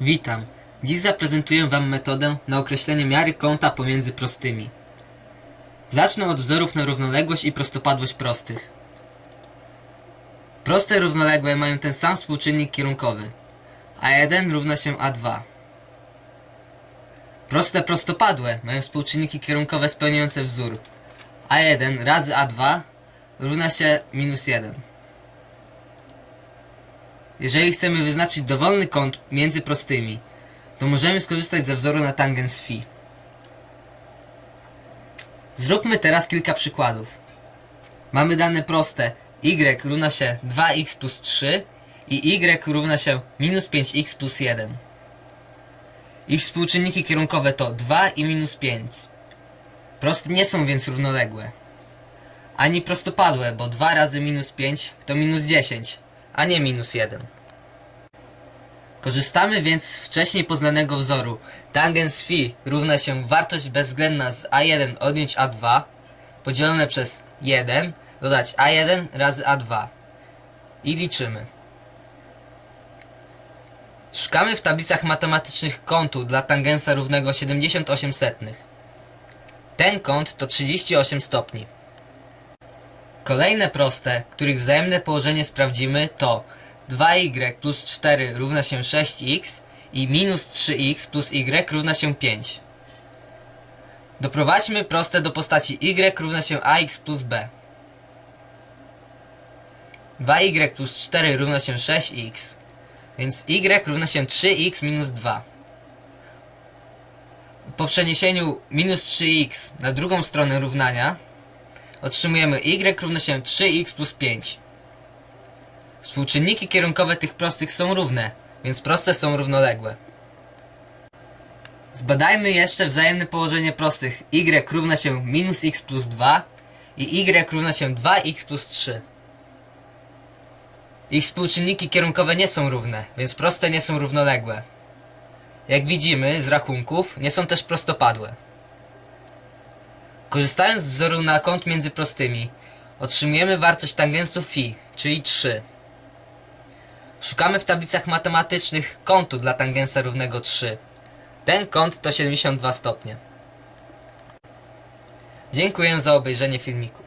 Witam. Dziś zaprezentuję Wam metodę na określenie miary kąta pomiędzy prostymi. Zacznę od wzorów na równoległość i prostopadłość prostych. Proste równoległe mają ten sam współczynnik kierunkowy. A1 równa się A2. Proste prostopadłe mają współczynniki kierunkowe spełniające wzór. A1 razy A2 równa się minus 1. Jeżeli chcemy wyznaczyć dowolny kąt między prostymi, to możemy skorzystać ze wzoru na tangens phi. Zróbmy teraz kilka przykładów. Mamy dane proste y równa się 2x plus 3 i y równa się minus 5x plus 1. Ich współczynniki kierunkowe to 2 i minus 5. Prosty nie są więc równoległe. Ani prostopadłe, bo 2 razy minus 5 to minus 10, a nie minus 1. Korzystamy więc z wcześniej poznanego wzoru. Tangens phi równa się wartość bezwzględna z a1 odjąć a2 podzielone przez 1 dodać a1 razy a2 i liczymy. Szukamy w tablicach matematycznych kątu dla tangensa równego 78 setnych. Ten kąt to 38 stopni. Kolejne proste, których wzajemne położenie sprawdzimy to 2y plus 4 równa się 6x i minus 3x plus y równa się 5. Doprowadźmy proste do postaci y równa się ax plus b. 2y plus 4 równa się 6x, więc y równa się 3x minus 2. Po przeniesieniu minus 3x na drugą stronę równania otrzymujemy y równa się 3x plus 5. Współczynniki kierunkowe tych prostych są równe, więc proste są równoległe. Zbadajmy jeszcze wzajemne położenie prostych y równa się minus x plus 2 i y równa się 2x plus 3. Ich współczynniki kierunkowe nie są równe, więc proste nie są równoległe. Jak widzimy z rachunków, nie są też prostopadłe. Korzystając z wzoru na kąt między prostymi, otrzymujemy wartość tangensu phi, czyli 3. Szukamy w tablicach matematycznych kątu dla tangensa równego 3. Ten kąt to 72 stopnie. Dziękuję za obejrzenie filmiku.